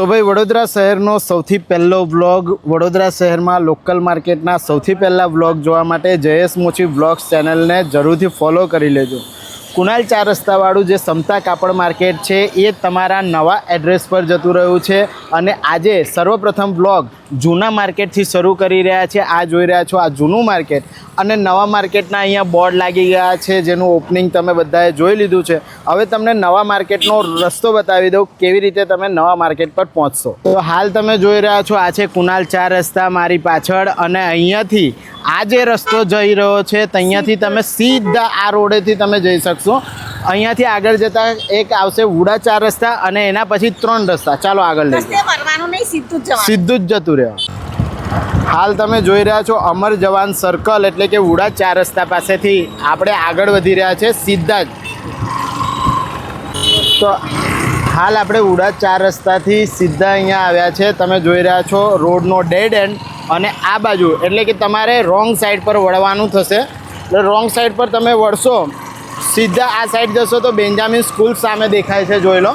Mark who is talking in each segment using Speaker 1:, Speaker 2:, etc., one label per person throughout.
Speaker 1: તો ભાઈ વડોદરા શહેરનો સૌથી પહેલો વ્લોગ વડોદરા શહેરમાં લોકલ માર્કેટના સૌથી પહેલા વ્લોગ જોવા માટે જયેશ મોચી વ્લોગ્સ ચેનલને જરૂરથી ફોલો કરી લેજો. કુનાલ ચાર રસ્તાવાળું જે સમતા કાપડ માર્કેટ છે, એ તમારા નવા એડ્રેસ પર જતું રહ્યું છે. અને આજે સર્વપ્રથમ બ્લોગ જૂના માર્કેટથી શરૂ કરી રહ્યા છે. આ જોઈ રહ્યા છો આ જૂનું માર્કેટ. અને નવા માર્કેટના અહીંયા બોર્ડ લાગી ગયા છે, જેનું ઓપનિંગ તમે બધાએ જોઈ લીધું છે. હવે તમને નવા માર્કેટનો રસ્તો બતાવી દઉં કેવી રીતે તમે નવા માર્કેટ પર પહોંચશો. તો હાલ તમે જોઈ રહ્યા છો, આ છે કુનાલ ચાર રસ્તા મારી પાછળ. અને અહીંયાથી આ જે રસ્તો જઈ રહ્યો છે, ત્યાંથી તમે સીધા આ રોડેથી તમે જઈ શકશો. અહીંયાથી આગળ જતાં એક આવશે ઉડા ચાર રસ્તા અને એના પછી ત્રણ રસ્તા. ચાલો આગળ લઈ
Speaker 2: નહીં સીધું જ
Speaker 1: જતું રહેવા હાલ તમે જોઈ રહ્યા છો અમર જવાન સર્કલ એટલે કે ઉડા ચાર રસ્તા પાસેથી આપણે આગળ વધી રહ્યા છે સીધા જ. તો હાલ આપણે ઉડા ચાર રસ્તાથી સીધા અહીંયા આવ્યા છે. તમે જોઈ રહ્યા છો રોડનો ડેડ એન્ડ અને આ બાજુ એટલે કે તમારે રોંગ સાઈડ પર વળવાનું થશે. એટલે રોંગ સાઈડ પર તમે વળશો સીધા આ સાઈડ જશો તો બેન્જામિન સ્કૂલ સામે દેખાય છે, જોઈ લો.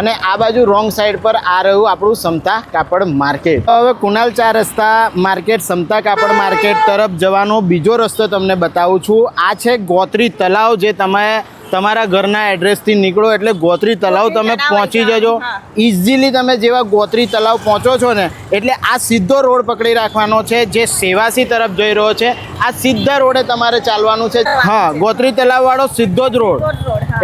Speaker 1: અને આ બાજુ રોંગ સાઈડ પર આ રહ્યું આપણું સમતા કાપડ માર્કેટ હવે કુનાલ ચાર રસ્તા માર્કેટ સમતા કાપડ માર્કેટ તરફ જવાનો બીજો રસ્તો તમને બતાવું છું. આ છે ગોત્રી તલાવ જે તમે તમારા ઘરના એડ્રેસથી નીકળો એટલે ગોત્રી તલાવ તમે પહોંચી જજો. ઇઝીલી તમે જેવા ગોત્રી તલાવ પહોંચો છો ને એટલે આ સીધો રોડ પકડી રાખવાનો છે જે સેવાસી તરફ જઈ રહ્યો છે. આ સીધા રોડે તમારે ચાલવાનું છે. હા ગોત્રી તલાવ વાળો સીધો જ રોડ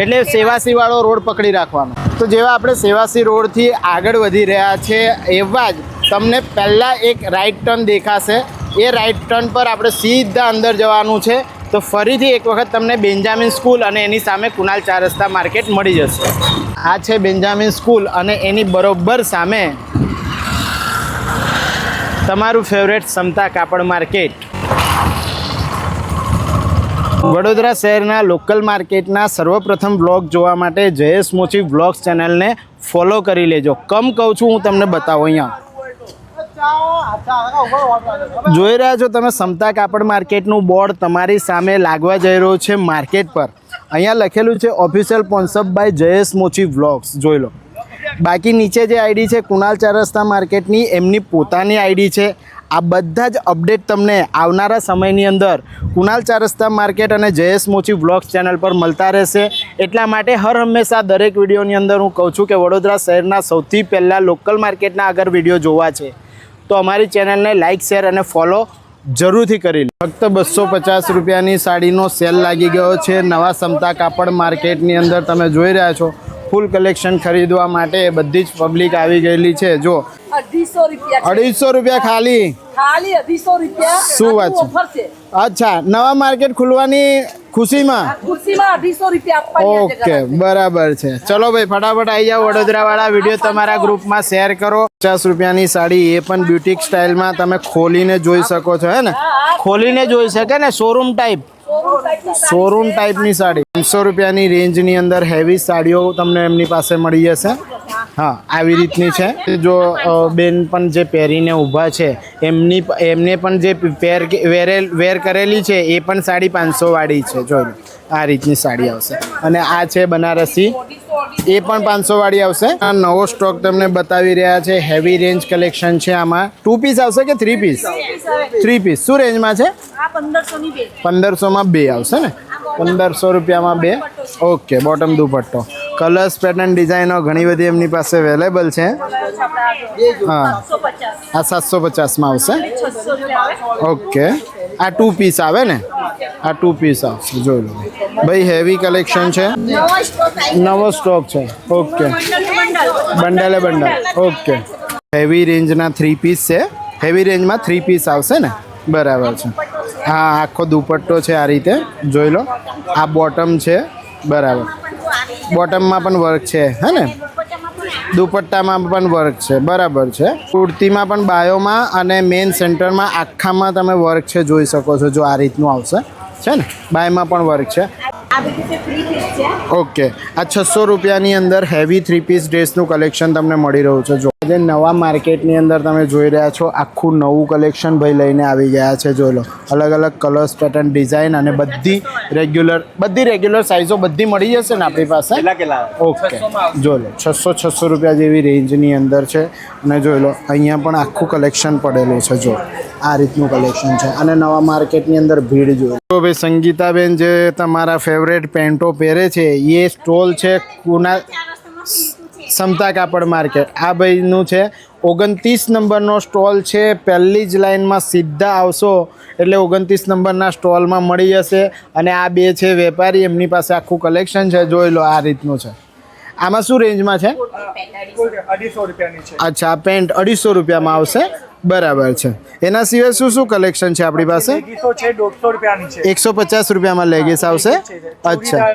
Speaker 1: એટલે સેવાસી વાળો રોડ પકડી રાખવાનો. તો જેવા આપણે સેવાસી રોડથી આગળ વધી રહ્યા છે એવા જ તમને પહેલાં એક રાઈટ ટર્ન દેખાશે. એ રાઈટ ટર્ન પર આપણે સીધા અંદર જવાનું છે. તો ફરીથી એક વખત તમને બેન્જામિન સ્કૂલ અને એની સામે કુનાલ ચાર રસ્તા માર્કેટ મળી જશે. આ છે બેન્જામિન સ્કૂલ અને એની બરોબર સામે તમારું ફેવરેટ સમતા કાપડ માર્કેટ વડોદરા શહેરના લોકલ માર્કેટના સર્વપ્રથમ બ્લોગ જોવા માટે જયેશ મોચી બ્લોગ્સ ચેનલને ફોલો કરી લેજો. કમ કહું છું, હું તમને બતાવું અહીંયા. જોઈ રહ્યા છો તમે સમતા કાપડ માર્કેટનું બોર્ડ તમારી સામે લાગવા જઈ રહ્યું છે માર્કેટ પર. અહીંયા લખેલું છે official concept by Jayesh Mochi vlogs જોઈ લો. બાકી નીચે જે આઈડી છે, કુણાલ ચારસ્તા માર્કેટની, એમની પોતાની આઈડી છે. આ બધા જ અપડેટ તમને આવનારા સમયની અંદર કુણાલ ચારસ્તા માર્કેટ અને જયેશ મોચી વ્લોગ્સ ચેનલ પર મળતા રહેશે. એટલા માટે હર હંમેશા દરેક વિડીયોની અંદર હું કહું છું કે વડોદરા શહેરના સૌથી પહેલાં લોકલ માર્કેટના આગળ વીડિયો જોવા છે. તો અમારી ચેનલને લાઇક શેર અને ફોલો જરૂરથી કરી લો. ફક્ત બસો પચાસ રૂપિયાની સાડીનો સેલ લાગી ગયો છે. નવા સમતા કાપડ માર્કેટની અંદર તમે જોઈ રહ્યા છો. ફૂલ કલેક્શન ખરીદવા માટે બધી જ પબ્લિક આવી ગયેલી છે. જો
Speaker 2: અઢીસો રૂપિયા
Speaker 1: અઢીસો રૂપિયા ખાલી?
Speaker 2: ખાલી અઢીસો રૂપિયા.
Speaker 1: શું વાત છે? અચ્છા નવા માર્કેટ ખુલવાની ખુશીમાં?
Speaker 2: ખુશીમાં અઢીસો રૂપિયા
Speaker 1: ઓકે બરાબર છે. ચલો ભાઈ ફટાફટ આવી જાઓ વડોદરા વાળા વીડિયો તમારા ગ્રુપમાં શેર કરો. પચાસ રૂપિયાની સાડી એ પણ બ્યુટિક સ્ટાઇલમાં તમે ખોલીને જોઈ શકો છો હે ને? ખોલીને જોઈ શકે ને શોરૂમ ટાઈપ
Speaker 2: શોરૂમ ટાઈપની સાડી
Speaker 1: પાંચસો રૂપિયાની રેન્જની અંદર હેવી સાડીઓ તમને એમની પાસે મળી જશે. હા આવી રીતની છે. જો બેન પણ જે પહેરીને ઊભા છે એમની એમને પણ જે પેર વેરેલ વેર કરેલી છે એ પણ સાડી પાંચસો વાળી છે જો આ રીતની સાડી આવશે. અને આ છે બનારસી એ પણ પાંચસો વાળી આવશે. આ નવો સ્ટોક તમને બતાવી રહ્યા છે હેવી રેન્જ કલેક્શન છે આમાં. ટુ પીસ આવશે કે થ્રી પીસ? Three piece. શું રેન્જમાં છે?
Speaker 2: પંદરસો
Speaker 1: પંદરસોમાં બે આવશે ને? પંદરસો રૂપિયામાં બે? ઓકે બોટમ દુપટ્ટો. કલર્સ પેટર્ન ડિઝાઇનો ઘણી બધી એમની પાસે અવેલેબલ છે. હા. આ સાતસો પચાસમાં આવશે. ઓકે. આ ટુ પીસ આવે ને? આ ટુ પીસ આવશે, જોઈ લો. ભાઈ હેવી કલેક્શન છે.
Speaker 2: નવો સ્ટોક
Speaker 1: છે. ઓકે.
Speaker 2: બંડલે
Speaker 1: બંડલ. ઓકે. હેવી રેન્જના થ્રી પીસ છે. હેવી રેન્જમાં થ્રી પીસ આવશે ને? બરાબર છે. હા, આખો દુપટ્ટો છે આ રીતે. જોઈ લો. આ બોટમ છે. બરાબર. બોટમમાં પણ વર્ક છે, હે ને? દુપટ્ટામાં પણ વર્ક છે. બરાબર છે. કુર્તીમાં પણ બાયોમાં અને મેઇન સેન્ટરમાં આખામાં તમે વર્ક છે, જોઈ શકો છો, જો આ રીતનું આવશે. છે ને? બાયમાં પણ વર્ક
Speaker 2: આ છે.
Speaker 1: ઓકે. આ છસો રૂપિયાની અંદર હેવી થ્રી પીસ ડ્રેસનું કલેક્શન તમને મળી રહ્યું છે. જો આજે નવા માર્કેટની અંદર તમે જોઈ રહ્યા છો આખું નવું કલેક્શન ભાઈ લઈને આવી ગયા છે જોઈ લો. અલગ અલગ કલર્સ પેટર્ન ડિઝાઇન અને બધી રેગ્યુલર બધી રેગ્યુલર સાઇઝો બધી મળી જશે ને આપણી પાસે? ઓકે. જોઈ લો. છસો છસો રૂપિયા જેવી રેન્જની અંદર છે. અને જોઈ લો, અહીંયા પણ આખું કલેક્શન પડેલું છે, જો. આ રીતનું કલેક્શન છે. અને નવા માર્કેટની અંદર ભીડ જોઈ તો ભાઈ, સંગીતાબેન જે તમારા ફેવરેટ પેન્ટો પહેરે છે, એ સ્ટોલ છે કુના સમતા કાપડ માર્કેટ આ ભાઈનું છે, ઓગણત્રીસ નંબરનો સ્ટોલ છે. પહેલી જ લાઇનમાં સીધા આવશો, એટલે ઓગણત્રીસ નંબરના સ્ટોલમાં મળી જશે. અને આ બે છે વેપારી, એમની પાસે આખું કલેક્શન છે. જોઈ લો, આ રીતનું છે. આમાં શું રેન્જમાં છે?
Speaker 3: અઢીસો રૂપિયાની છે.
Speaker 1: અચ્છા પેન્ટ અઢીસો રૂપિયામાં આવશે. બરાબર છે. એના સિવાય શું શું કલેક્શન છે આપણી પાસે?
Speaker 3: લેગીસો છે દોઢસો રૂપિયાની છે.
Speaker 1: એકસો પચાસ રૂપિયામાં લેગીસ આવશે? અચ્છા.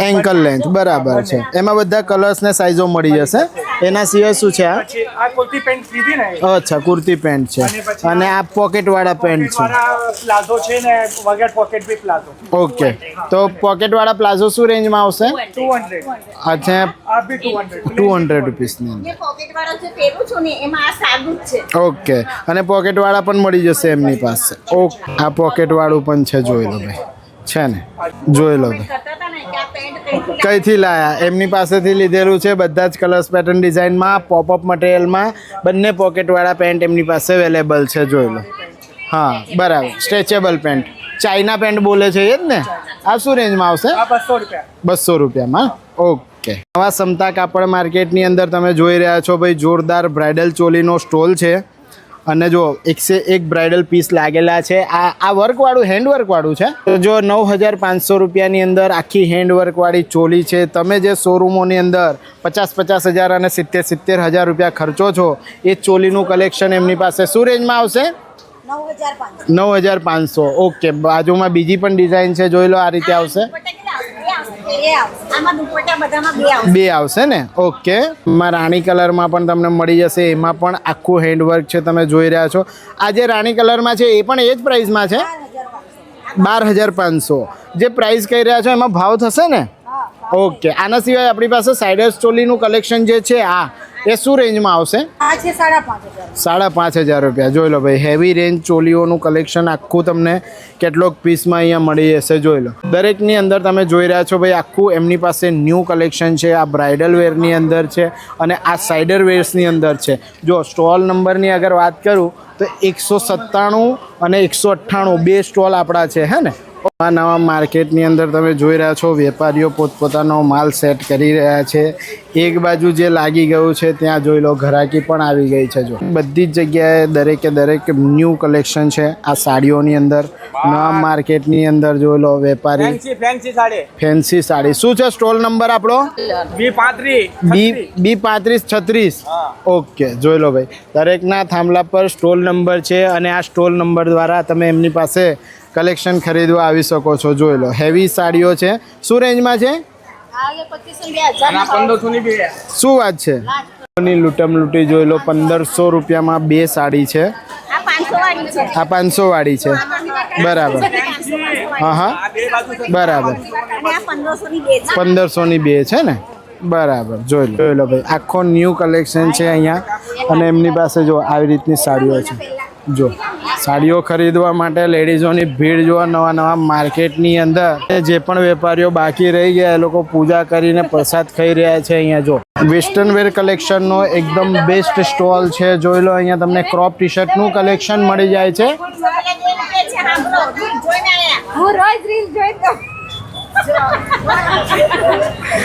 Speaker 3: એન્કલ
Speaker 1: લેન્થ બરાબર છે. એમાં બધા કલર્સ ને સાઇઝો મળી જશે. એના સિવાય શું છે આ?
Speaker 3: આ કુર્તી પેન્ટ લીધી ને
Speaker 1: અચ્છા કુર્તી પેન્ટ છે. અને આ પોકેટ વાળા પેન્ટ છે.
Speaker 3: પ્લાઝો છે ને વગર પોકેટ બી પ્લાઝો.
Speaker 1: ઓકે. તો પોકેટ વાળા પ્લાઝો શું રેન્જમાં આવશે?
Speaker 3: ટુ હંડ્રેડ
Speaker 1: અચ્છા.
Speaker 3: આ બી ટુ હંડ્રેડ
Speaker 1: ટુ હંડ્રેડ રૂપીસની
Speaker 2: પોકેટ વાળો જે પહેરું છું ને એમાં આ સાગું છે.
Speaker 1: ઓકે. અને પોકેટવાળા પણ મળી જશે એમની પાસે. ઓકે. આ પોકેટવાળું પણ છે જોઈ લો ભાઈ. છે ને? જોઈ લો ભાઈ.
Speaker 2: કઈથી
Speaker 1: કઈથી લાયા? એમની પાસેથી લીધેલું છે બધા જ કલર્સ પેટર્ન ડિઝાઇનમાં પોપઅપ મટીરિયલમાં બંને પોકેટવાળા પેન્ટ એમની પાસે અવેલેબલ છે જોઈ લો. હા બરાબર. સ્ટ્રેચેબલ પેન્ટ ચાઇના પેન્ટ બોલે છે એ જ ને? આ શું રેન્જમાં આવશે?
Speaker 3: બસો
Speaker 1: રૂપિયામાં. ઓકે. નવા સમતા કાપડ માર્કેટની અંદર તમે જોઈ રહ્યા છો ભાઈ જોરદાર બ્રાઇડલ ચોલીનો સ્ટોલ છે. અને જો એકસે એક બ્રાઇડલ પીસ લાગેલા છે. આ આ વર્કવાળું હેન્ડવર્કવાળું છે? તો જો નવ હજાર પાંચસો રૂપિયાની અંદર આખી હેન્ડવર્કવાળી ચોલી છે. તમે જે શોરૂમોની અંદર પચાસ પચાસ હજાર અને સિત્તેર સિત્તેર હજાર રૂપિયા ખર્ચો છો એ ચોલીનું કલેક્શન એમની પાસે શું રેન્જમાં આવશે?
Speaker 2: નવ હજાર પાંચસો.
Speaker 1: ઓકે બાજુમાં બીજી પણ ડિઝાઇન છે. જોઈ લો આ રીતે આવશે?
Speaker 2: બે આવશે.
Speaker 1: ને? ઓકે. એમાં રાણી કલરમાં પણ તમને મળી જશે. એમાં પણ આખું હેન્ડવર્ક છે તમે જોઈ રહ્યા છો. આ જે રાણી કલરમાં છે એ પણ એ જ પ્રાઇસમાં છે?
Speaker 2: બાર હજાર પાંચસો.
Speaker 1: જે પ્રાઇસ કહી રહ્યા છો એમાં ભાવ થશે ને? ઓકે. આના સિવાય આપણી પાસે સાઇડર્સ ચોલીનું કલેક્શન જે છે આ એ શું રેન્જમાં આવશે?
Speaker 2: આ છે સાડા પાંચ હજાર.
Speaker 1: સાડા પાંચ હજાર રૂપિયા. જોઈ લો ભાઈ હેવી રેન્જ ચોલીઓનું કલેક્શન આખું તમને કેટલોક પીસમાં અહીંયા મળી જશે જોઈ લો. દરેકની અંદર તમે જોઈ રહ્યા છો ભાઈ આખું એમની પાસે ન્યૂ કલેક્શન છે આ બ્રાઇડલ વેરની અંદર છે અને આ સાઇડર વેર્સની અંદર છે. જો સ્ટોલ નંબરની અગર વાત કરું તો એકસો સત્તાણું અને એકસો અઠ્ઠાણું બે સ્ટોલ આપણા છે હે ને? આ નવા માર્કેટની અંદર તમે જોઈ રહ્યા છો વેપારીઓ પોતપોતાનો માલ સેટ કરી રહ્યા છે. એક બાજુ જે લાગી ગયું છે ત્યાં જોઈ લો ઘરાકી પણ આવી ગઈ છે જો. બધી જ જગ્યાએ દરેકે દરેક ન્યૂ કલેક્શન છે આ સાડીઓની અંદર. નવા માર્કેટની અંદર જોઈ લો વેપારી.
Speaker 3: Fancy fancy sari.
Speaker 1: શું છે સ્ટોલ નંબર આપણો?
Speaker 3: બી પાંત્રીસ
Speaker 1: બી બી પાંત્રીસ છત્રીસ? ઓકે જોઈ લો ભાઈ. દરેકના થાંભલા પર સ્ટોલ નંબર છે અને આ સ્ટોલ નંબર દ્વારા તમે એમની પાસે કલેક્શન ખરીદવા આવી શકો છો જોઈ લો. હેવી સાડીઓ છે. શું રેન્જમાં છે? શું વાત છે? ની લૂંટમ લૂંટી જોઈ લો પંદરસો રૂપિયામાં બે સાડી છે.
Speaker 2: આ પાંચસો વાળી છે.
Speaker 1: આ પાંચસો વાળી છે. બરાબર. હા હા.
Speaker 3: આ બે બાજુ છે.
Speaker 1: બરાબર
Speaker 2: પંદરસો ની
Speaker 1: પંદરસોની બે છે ને? બરાબર. જોઈ લો. જોઈ લો ભાઈ આખો ન્યૂ કલેક્શન છે અહીંયા. અને એમની પાસે જો આવી રીતની સાડીઓ છે. જો, સાડીઓ ખરીદવા માટે લેડીઝોની ભીડ જોવા નવા નવા માર્કેટની અંદર. જે પણ વેપારીઓ બાકી રહી ગયા, એ લોકો પૂજા કરીને પ્રસાદ ખાઈ રહ્યા છે અહીંયા, જો. વેસ્ટર્ન વેર કલેક્શનનો એકદમ બેસ્ટ સ્ટોલ છે. જોઈ લો, અહીંયા તમને ક્રોપ ટી શર્ટનું કલેક્શન મળી જાય છે.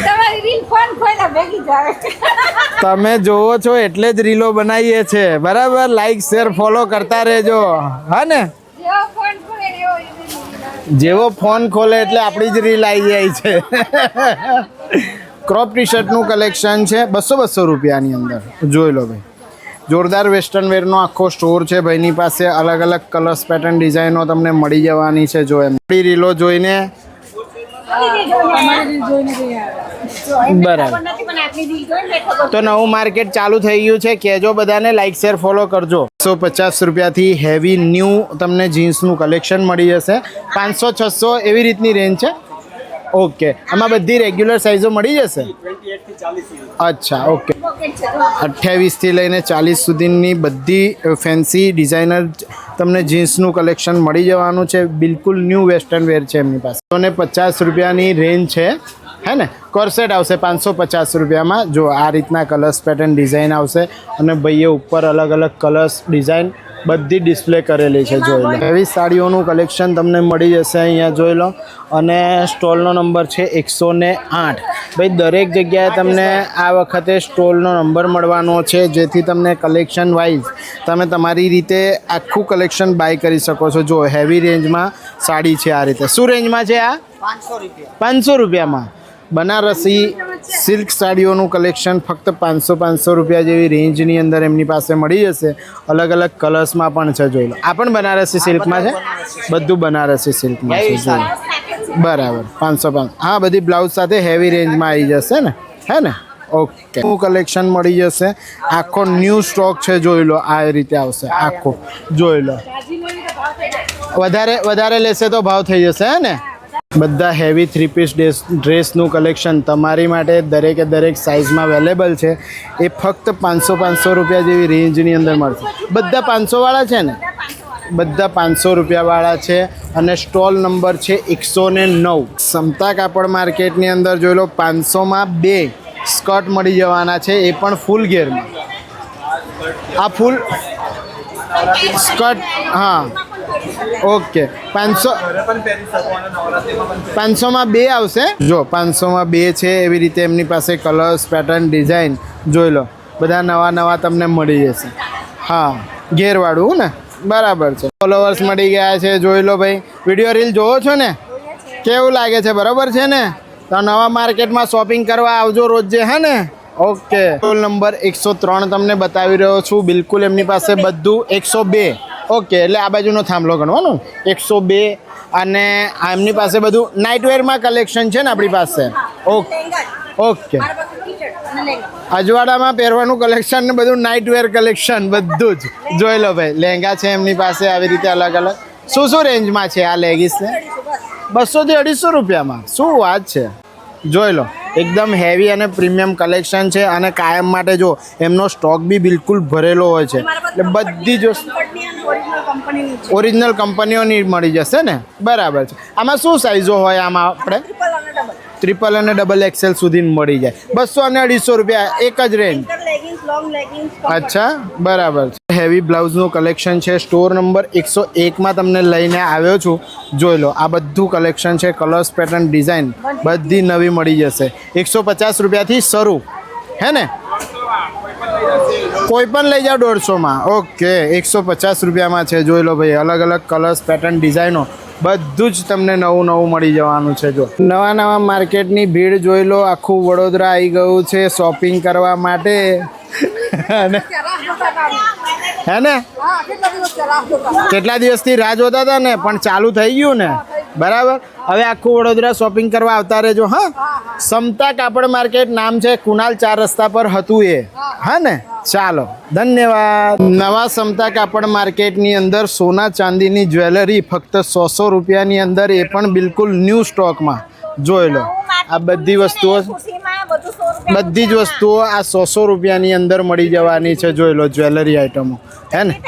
Speaker 2: તમારી રીલ ફોન ખોઈલા ભેગી જાય
Speaker 1: તમે જોવો છો એટલે જ રીલો બનાવીએ છે. બરાબર? લાઈક શેર ફોલો કરતા રહેજો. હા ને?
Speaker 2: જેવો ફોન ખોલે
Speaker 1: ખોલે એટલે આપણી જ રીલ આવી જાય છે. ક્રોપ ટી શર્ટનું કલેક્શન છે. બસો બસો રૂપિયાની અંદર. જોઈ લો ભાઈ. જોરદાર વેસ્ટર્ન વેરનો આખો સ્ટોર છે. ભાઈની પાસે અલગ અલગ કલર્સ પેટર્ન ડિઝાઇનો તમને મળી જવાની છે જો એમ. રીલો જોઈને બરાબર. તો નવું માર્કેટ ચાલુ થઈ ગયું છે. કહેજો બધાને લાઈક શેર ફોલો કરજો. સો પચાસ રૂપિયાથી હેવી ન્યૂ તમને જીન્સનું કલેક્શન મળી જશે. પાંચસો છસો એવી રીતની રેન્જ છે. ઓકે. આમાં બધી રેગ્યુલર સાઇઝો મળી જશે? અચ્છા, ઓકે. અઠ્યાવીસથી લઈને ચાલીસ સુધીની બધી ફેન્સી ડિઝાઇનર તમને જીન્સનું કલેક્શન મળી જવાનું છે. બિલકુલ ન્યૂ વેસ્ટર્ન વેર છે એમની પાસે. અને પચાસ રૂપિયાની રેન્જ છે, હે ને? કોર્સેટ આવશે પાંચસો પચાસ રૂપિયામાં. જો આ રીતના કલર્સ પેટર્ન ડિઝાઇન આવશે અને ભાઈએ ઉપર અલગ અલગ કલર્સ ડિઝાઇન બધી ડિસ્પ્લે કરેલી છે જોઈ લો. એવી સાડીઓનું કલેક્શન તમને મળી જશે અહીંયા જોઈ લો. અને સ્ટોલનો નંબર છે એકસો ને આઠ. ભાઈ દરેક જગ્યાએ તમને આ વખતે સ્ટોલનો નંબર મળવાનો છે જેથી તમને કલેક્શન વાઇઝ તમે તમારી રીતે આખું કલેક્શન બાય કરી શકો છો. જો હેવી રેન્જમાં સાડી છે આ રીતે. શું રેન્જમાં છે આ?
Speaker 3: પાંચસો રૂપિયા.
Speaker 1: પાંચસો રૂપિયામાં. બનારસી સિલ્ક સાડીઓનું કલેક્શન ફક્ત પાંચસો પાંચસો રૂપિયા જેવી રેન્જની અંદર એમની પાસે મળી જશે. અલગ અલગ કલર્સમાં પણ છે જોઈ લો. આ પણ બનારસી સિલ્કમાં છે? બધું બનારસી સિલ્કમાં છે જોઈ બરાબર પાંચસો પાંચ. હા બધી બ્લાઉઝ સાથે હેવી રેન્જમાં આવી જશે ને? હે ને? ઓકે ન્યૂ કલેક્શન મળી જશે. આખો ન્યૂ સ્ટોક છે જોઈ લો આ રીતે આવશે. આખો જોઈ લો. વધારે વધારે લેશે તો ભાવ થઈ જશે હે ને? બધા હેવી થ્રી પીસ ડ્રેસ ડ્રેસનું કલેક્શન તમારી માટે દરેકે દરેક સાઇઝમાં અવેલેબલ છે. એ ફક્ત પાંચસો પાંચસો રૂપિયા જેવી રેન્જની અંદર મળશે. બધા પાંચસોવાળા છે ને? બધા પાંચસો રૂપિયાવાળા છે અને સ્ટોલ નંબર છે એકસો ને નવ. સમતા કાપડ માર્કેટની અંદર જોઈ લો, પાંચસોમાં બે સ્કર્ટ મળી જવાના છે, એ પણ ફૂલ ગેરમાં આ ફૂલ સ્કર્ટ હા. ઓકે. પાંચસો પાંચસોમાં બે આવશે? જો, પાંચસોમાં બે છે એવી રીતે એમની પાસે કલર્સ પેટર્ન ડિઝાઇન જોઈ લો. બધા નવા નવા તમને મળી જશે. હા, ઘેરવાળું ને? બરાબર છે. ફોલોવર્સ મળી ગયા છે, જોઈ લો ભાઈ. વીડિયો રીલ જોવો છો ને? કેવું લાગે છે, બરાબર છે ને? તો નવા માર્કેટમાં શોપિંગ કરવા આવજો રોજે, હે ને? ઓકે. ટોલ નંબર એકસો ત્રણ તમને બતાવી રહ્યો છું. બિલકુલ એમની પાસે બધું એકસો બે. ઓકે, એટલે આ બાજુનો થાંભલો ગણવાનો એકસો બે અને એમની પાસે બધું નાઇટવેરમાં કલેક્શન છે ને આપણી પાસે? Okay okay. અજવાડામાં પહેરવાનું કલેક્શન ને બધું નાઇટવેર કલેક્શન બધું જ. જોઈ લો ભાઈ લહેંગા છે એમની પાસે, આવી રીતે અલગ અલગ. શું શું રેન્જમાં છે આ લેગીસ ને. બસોથી અઢીસો રૂપિયામાં. શું વાત છે? જોઈ લો, એકદમ હેવી અને પ્રીમિયમ કલેક્શન છે અને કાયમ માટે જો એમનો સ્ટોક બી બિલકુલ ભરેલો હોય છે. એટલે બધી જ વસ્તુ
Speaker 2: કમ્ફર્ટની અને ઓરિજિનલ કંપનીની છે.
Speaker 1: ઓરિજિનલ કંપનીઓની મળી જશે ને? બરાબર છે. આમાં શું સાઇઝો હોય આમાં આપણે?
Speaker 2: ટ્રિપલ અને ડબલ
Speaker 1: એક્સેલ સુધી મળી જાય. બસો અને અઢીસો રૂપિયા એક જ રેન્જ અચ્છા બરાબર છે. હેવી બ્લાઉઝનું કલેક્શન છે. સ્ટોર નંબર એકસો એકમાં તમને લઈને આવ્યો છું. જોઈ લો આ બધું કલેક્શન છે. કલર્સ પેટર્ન ડિઝાઇન બધી નવી મળી જશે. એકસો પચાસ રૂપિયાથી શરૂ. હે ને? કોઈ પણ લઈ જાઓ દોઢસોમાં. ઓકે એકસો પચાસ રૂપિયામાં છે. જોઈ લો ભાઈ અલગ અલગ કલર્સ પેટર્ન ડિઝાઇનો બધું જ તમને નવું નવું મળી જવાનું છે જો. નવા નવા માર્કેટની ભીડ જોઈ લો. આખું વડોદરા આવી ગયું છે શોપિંગ કરવા માટે. હે ને? કેટલા દિવસથી રાહ જોતા હતા ને? પણ ચાલુ થઈ ગયું ને? બરાબર? હવે આખું વડોદરા શોપિંગ કરવા આવતા રહેજો, હા? સમતા કાપડ માર્કેટ નામ છે કુનાલ ચાર રસ્તા પર હતું એ. હા ને? ચાલો, ધન્યવાદ. નવા સમતા કાપડ માર્કેટની અંદર સોના ચાંદીની જ્વેલરી ફક્ત સો સો રૂપિયાની અંદર એ પણ બિલકુલ ન્યૂ સ્ટોકમાં. જોઈ લો, આ બધી વસ્તુઓ
Speaker 2: બધું
Speaker 1: જ વસ્તુઓ આ સો સો રૂપિયાની અંદર મળી જવાની છે, જોઈ લો જ્વેલરી આઇટમો હે ને?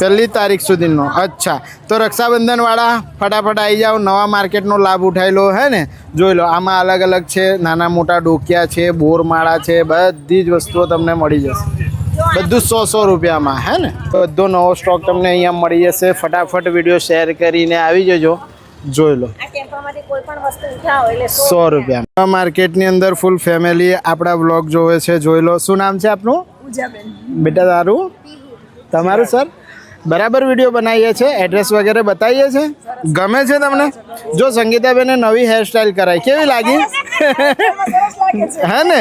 Speaker 1: પહેલી તારીખ સુધીનો. અચ્છા. તો રક્ષાબંધનવાળા ફટાફટ આવી જાઓ. નવા માર્કેટનો લાભ ઉઠાવી લો હે ને? જોઈ લો આમાં અલગ અલગ છે. નાના મોટા ડોકિયા છે બોરમાળા છે બધી જ વસ્તુઓ તમને મળી જશે. બધું સો સો રૂપિયામાં હે ને? બધો નવો સ્ટોક તમને અહીંયા મળી જશે. ફટાફટ વીડિયો શેર કરીને આવી જજો. જોઈ લો.
Speaker 2: આ ટેમ્પામાંથી કોઈ પણ વસ્તુ ઉઠાવો એટલે સો
Speaker 1: રૂપિયા. માર્કેટની અંદર ફૂલ ફેમિલી આપણા બ્લોગ જોવે છે. જોઈ લો. શું નામ છે આપનું? બેટા તારું? તમારું સર બરાબર વીડિયો બનાવીએ છીએ એડ્રેસ વગેરે બતાવીએ છે ગમે છે તમને? જો સંગીતાબેને નવી હેરસ્ટાઈલ કરાઈ, કેવી લાગી? હા ને?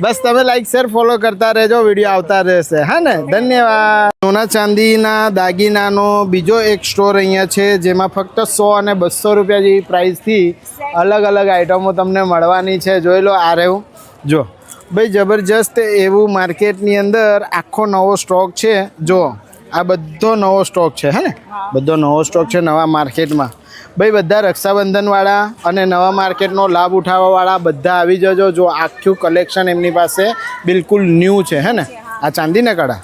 Speaker 1: બસ તમે લાઈક શેર ફોલો કરતા રહેજો, વીડિયો આવતા રહેશે. હા ને? ધન્યવાદ. સોના ચાંદીના દાગીનાનો બીજો એક સ્ટોર અહીંયા છે, જેમાં ફક્ત સો અને બસો રૂપિયા જેવી પ્રાઇસથી અલગ અલગ આઇટમો તમને મળવાની છે. જોઈ લો, આ રહ્યું. જો. ભાઈ, જબરજસ્ત એવું માર્કેટની અંદર આખો નવો સ્ટોક છે. જો. આ બધો નવો સ્ટોક છે હે ને? બધો નવો સ્ટોક છે નવા માર્કેટમાં ભાઈ બધા રક્ષાબંધનવાળા અને નવા માર્કેટનો લાભ ઉઠાવવાવાળા બધા આવી જજો. જો આખું કલેક્શન એમની પાસે બિલકુલ ન્યૂ છે હે ને? આ ચાંદીના કડા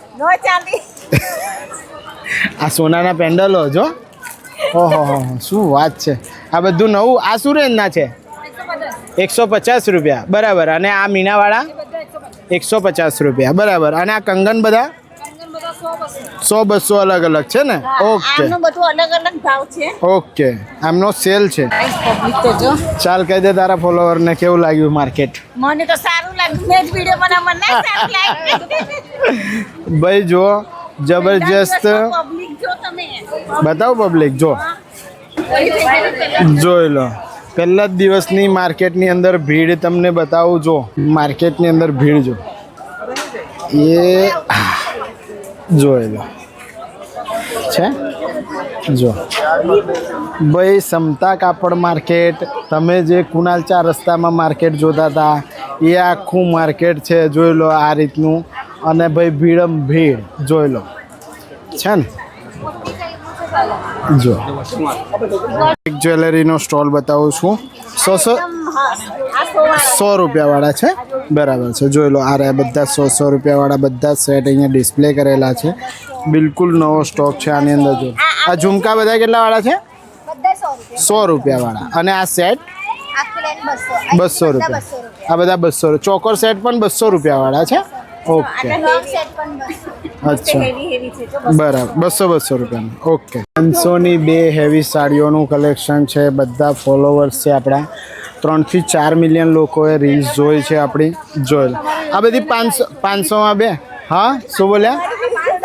Speaker 1: આ સોનાના પેન્ડલો જો. ઓહો હો શું વાત છે. આ બધું નવું આ શું રેન્જના છે? એકસો પચાસ રૂપિયા. બરાબર. અને આ મીનાવાળા? એકસો પચાસ રૂપિયા. બરાબર. અને આ કંગન બધા? સો બસો અલગ અલગ છે ને? ઓકે
Speaker 2: બધું અલગ અલગ ભાવ છે.
Speaker 1: ઓકે આમનો સેલ છે. ચાલ કહી દે તારા ફોલોવર ને કેવું લાગ્યું માર્કેટ
Speaker 2: મને તો સારું લાગ્યું. મેં જ વીડિયો બનાવવા મને ના સારું લાગ્યું.
Speaker 1: ભાઈ જો જબરજસ્ત.
Speaker 2: પબ્લિક જો તમે.
Speaker 1: બતાવો પબ્લિક જો. જોઈ લો. પહેલા જ દિવસની માર્કેટની અંદર ભીડ તમને બતાવું જો. માર્કેટની અંદર ભીડ જો. એ જોઈ લો. છે? જો. ભાઈ સમતા કાપડ માર્કેટ, તમે જે કુનાલ ચાર રસ્તામાં માર્કેટ જોતા હતા એ આખું માર્કેટ છે, જોઈ લો આ રીતનું. અને ભાઈ ભીડમ ભીડ, જોઈ લો. છે ને? જો. એક જ્વેલરીનો સ્ટોલ બતાવું છું. સો સો સો રૂપિયાવાળા છે? બરાબર છે. જોઈ લો, આ રહ્યા બધા સો સો રૂપિયાવાળા બધા સેટ અહીંયા ડિસ્પ્લે કરેલા છે. બિલકુલ નવો સ્ટોક છે આની અંદર, જો. આ ઝુમકા બધા કેટલા વાળા છે?
Speaker 2: સો રૂપિયા
Speaker 1: સો રૂપિયાવાળા. અને આ સેટ
Speaker 2: બસો
Speaker 1: રૂપિયા. આ બધા બસો ચોકર સેટ પણ બસો રૂપિયાવાળા છે? ઓકે. અચ્છા.
Speaker 2: જો
Speaker 1: બરાબર. બસો બસો રૂપિયાનું. ઓકે. પાંચસોની બે હેવી સાડીઓનું કલેક્શન છે. બધા ફોલોવર્સ છે આપણા. ત્રણથી ચાર મિલિયન લોકોએ રીલ્સ જોઈ છે આપણી જોઈ લો આ બધી પાંચસો પાંચસોમાં બે? હા? શું બોલ્યા?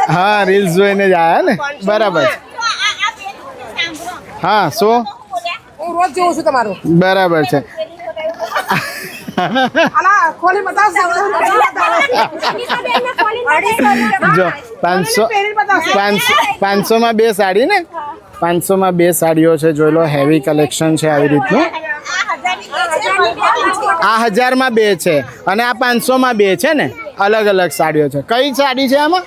Speaker 1: હા રીલ્સ જોઈને જ આવ્યા ને? બરાબર. હા શું?
Speaker 4: હું રોજ જોઉં છું તમારું.
Speaker 1: બરાબર છે. જો પાંચસો પાંચસો પાંચસોમાં બે સાડી ને? પાંચસોમાં બે સાડીઓ છે જોઈ લો હેવી કલેક્શન છે આવી રીતનું. આ હજારમાં બે છે અને આ પાંચસોમાં બે છે ને? અલગ અલગ સાડીઓ છે. કઈ સાડી છે આમાં?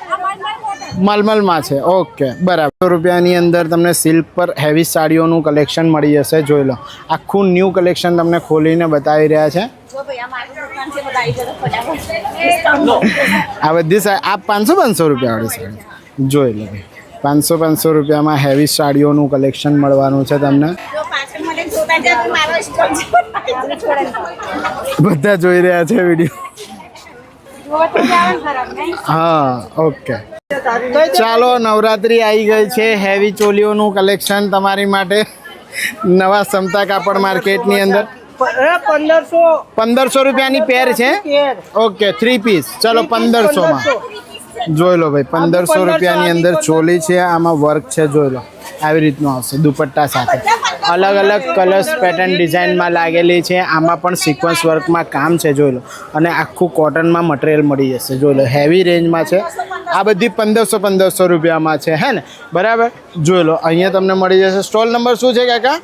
Speaker 1: મલમલમાં છે. ઓકે, બરાબર. રૂપિયાની અંદર તમને સિલ્ક પર હેવી સાડીઓનું કલેક્શન મળી જશે. જોઈ લો. આખું ન્યૂ કલેક્શન તમને ખોલીને બતાવી રહ્યા છે. આ બધી આ પાંચસો પાંચસો રૂપિયાવાળી સાડી જોઈ લો. પાંચસો પાંચસો રૂપિયામાં હેવી સાડીઓનું કલેક્શન મળવાનું છે તમને. બધા જોઈ રહ્યા છે વીડિયો હા ઓકે ચાલો નવરાત્રી આવી ગઈ છે. હેવી ચોલીઓનું કલેક્શન તમારી માટે. નવા સમતા કાપડ માર્કેટની અંદર.
Speaker 4: પંદરસો
Speaker 1: પંદરસો રૂપિયાની પેર છે? ઓકે થ્રી પીસ ચલો પંદરસોમાં. જોઈ લો ભાઈ પંદરસો રૂપિયાની અંદર ચોલી છે આમાં વર્ક છે જોઈ લો. આવી રીતનું આવશે દુપટ્ટા સાથે. અલગ અલગ કલર્સ પેટર્ન ડિઝાઇનમાં લાગેલી છે. આમાં પણ સિક્વન્સ વર્કમાં કામ છે, જોઈ લો. અને આખું કોટનમાં મટીરિયલ મળી જશે, જોઈ લો. હેવી રેન્જમાં છે. આ બધી પંદરસો પંદરસો રૂપિયામાં છે, હે ને? બરાબર? જોઈ લો, અહીંયા તમને મળી જશે. સ્ટોલ નંબર શું છે, કાકા?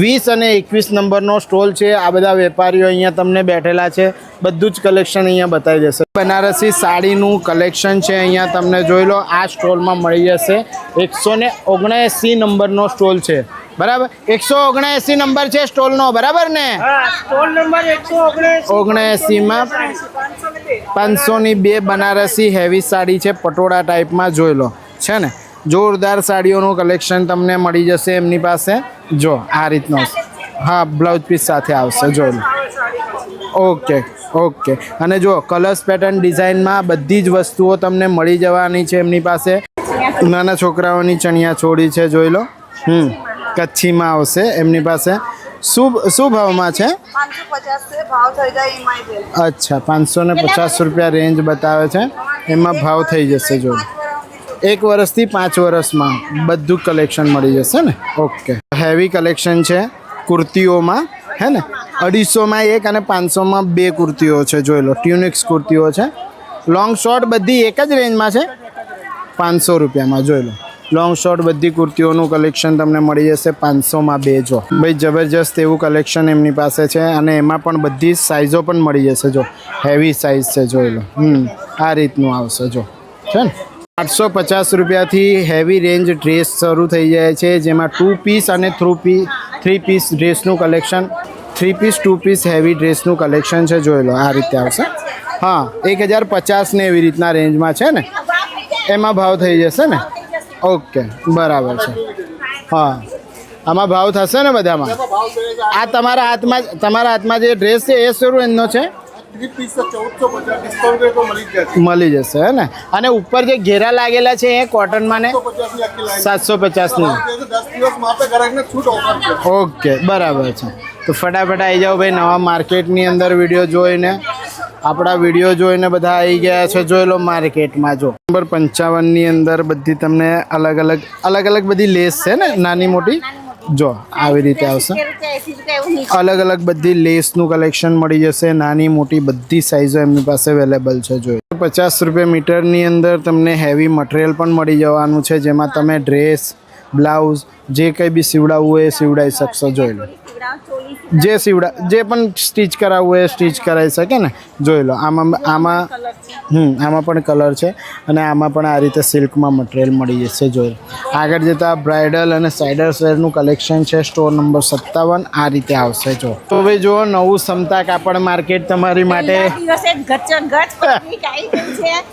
Speaker 1: વીસ અને એકવીસ નંબરનો સ્ટોલ છે. આ બધા વેપારીઓ અહીંયા તમને બેઠેલા છે. બધું જ કલેક્શન અહીંયા બતાવી જશે બનારસી સાડીનું કલેક્શન છે અહીંયા તમને જોઈ લો. આ સ્ટોલમાં મળી જશે. એકસો ને ઓગણએંસી નંબરનો સ્ટોલ છે. બરાબર? એકસો ઓગણએંસી નંબર છે સ્ટોલનો બરાબર ને?
Speaker 4: સ્ટોલ નંબર એકસો ઓગણીસ
Speaker 1: ઓગણએંસીમાં પાંચસોની બે બનારસી હેવી સાડી છે પટોળા ટાઈપમાં જોઈ લો. છે ને? જોરદાર સાડીઓનું કલેક્શન તમને મળી જશે એમની પાસે. જો આ રીતનો. હા બ્લાઉઝ પીસ સાથે આવશે જોઈ લો. Okay okay. અને જો કલર્સ પેટર્ન ડિઝાઇનમાં બધી જ વસ્તુઓ તમને મળી જવાની છે એમની પાસે. નાના છોકરાઓની ચણિયા છોડી છે જોઈ લો. હમ. કચ્છીમાં આવશે એમની પાસે. શું શું ભાવમાં છે? અચ્છા, પાંચસો ને પચાસ રૂપિયા રેન્જ બતાવે છે. એમાં ભાવ થઈ જશે, જો. એક વર્ષથી પાંચ વર્ષમાં બધું કલેક્શન મળી જશે ને? ઓકે. હેવી કલેક્શન છે કુર્તીઓમાં, હે ને? અઢીસોમાં એક અને પાંચસોમાં બે કુર્તીઓ છે, જોઈ લો. ટ્યુનિક્સ કુર્તીઓ છે. લોંગ શોર્ટ બધી એક જ રેન્જમાં છે? પાંચસો રૂપિયામાં, જોઈ લો. લોંગ શોર્ટ બધી કુર્તીઓનું કલેક્શન તમને મળી જશે પાંચસોમાં બે જો. ભાઈ, જબરજસ્ત એવું કલેક્શન એમની પાસે છે અને એમાં પણ બધી સાઇઝો પણ મળી જશે જો. હેવી સાઇઝ છે, જોઈ લો. હમ, આ રીતનું આવશે જો. છે ને? આઠસો પચાસ રૂપિયાથી હેવી રેન્જ ડ્રેસ શરૂ થઈ જાય છે, જેમાં ટુ પીસ અને થ્રુ પી three piece ડ્રેસનું collection three piece two piece heavy ડ્રેસનું collection છે, જોઈ લો, આ રીતે આવશે. હા, એક હજાર પચાસને એવી રીતના રેન્જમાં છે ને? એમાં ભાવ થઈ જશે ને? ઓકે બરાબર છે. હા. આમાં ભાવ થશે ને બધામાં? આ તમારા હાથમાં તમારા હાથમાં જે ડ્રેસ છે એ શું રેન્જનો છે? મળી જશે. હે ને? અને ઉપર જે ઘેરા લાગેલા છે એ કોટનમાં ને? સાતસો પચાસની ઓકે બરાબર છે. તો ફટાફટ આવી જાઓ ભાઈ નવા માર્કેટની અંદર વીડિયો જોઈને. આપણા વીડિયો જોઈને બધા આવી ગયા છે, જોઈ લો માર્કેટમાં જો. નંબર પંચાવનની અંદર બધી તમને અલગ અલગ અલગ અલગ બધી લેસ છે ને, નાની મોટી? જો, આવી રીતે આવશે. અલગ અલગ બધી લેસનું કલેક્શન મળી જશે, નાની મોટી બધી સાઇઝો એમની પાસે અવેલેબલ છે, જોઈ પચાસ રૂપિયા મીટરની અંદર તમને હેવી મટીરિયલ પણ મળી જવાનું છે, જેમાં તમે ડ્રેસ બ્લાઉઝ જે કંઈ બી સીવડાવવું હોય એ સીવડાવી શકશો જોઈ લો. જે સીવડા જે પણ સ્ટીચ કરાવવું હોય એ સ્ટીચ કરાવી શકે ને જોઈ લો. આમાં આમાં હમ આમાં પણ કલર છે અને આમાં પણ આ રીતે સિલ્કમાં મટીરિયલ મળી જશે જોઈ લો. આગળ જતા બ્રાઇડલ અને સાઇડર વેરનું કલેક્શન છે સ્ટોર નંબર સત્તાવન. આ રીતે આવશે જો. તો હવે જો નવું સમતા કાપડ માર્કેટ તમારી માટે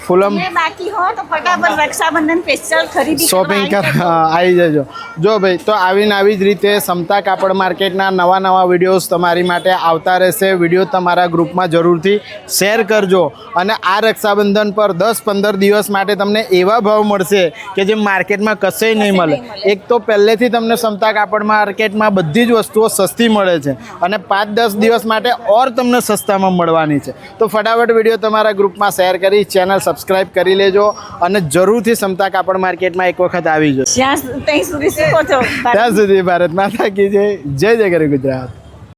Speaker 1: ફૂલમ-
Speaker 2: બાકી હો તો ફટાફટ રક્ષાબંધન સ્પેશિયલ ખરીદી
Speaker 1: શોપિંગ આવી જજો. જો ભાઈ તો આવીને આવી જ રીતે સમતા કાપડ માર્કેટના નવા નવા વિડીયોઝ તમારી માટે આવતા રહેશે. વીડિયો તમારા ગ્રુપમાં જરૂરથી શેર કરજો અને આ રક્ષાબંધન પર દસ પંદર દિવસ માટે તમને એવા ભાવ મળશે કે જે માર્કેટમાં કશે નહીં મળે. એક તો પહેલેથી તમને સમતા કાપડ માર્કેટમાં બધી જ વસ્તુઓ સસ્તી મળે છે અને પાંચ દસ દિવસ માટે ઓર તમને સસ્તામાં મળવાની છે. તો ફટાફટ વીડિયો તમારા ગ્રુપમાં શેર કરી ચેનલ સબસ્ક્રાઈબ કરી લેજો અને જરૂરથી સમતા કાપડ માર્કેટમાં એક વખત આવી
Speaker 2: જશે ત્યાં સુધી શીખો
Speaker 1: ત્યાં સુધી ભારત માતા કી જય. જય જય કરે ગુજરાત.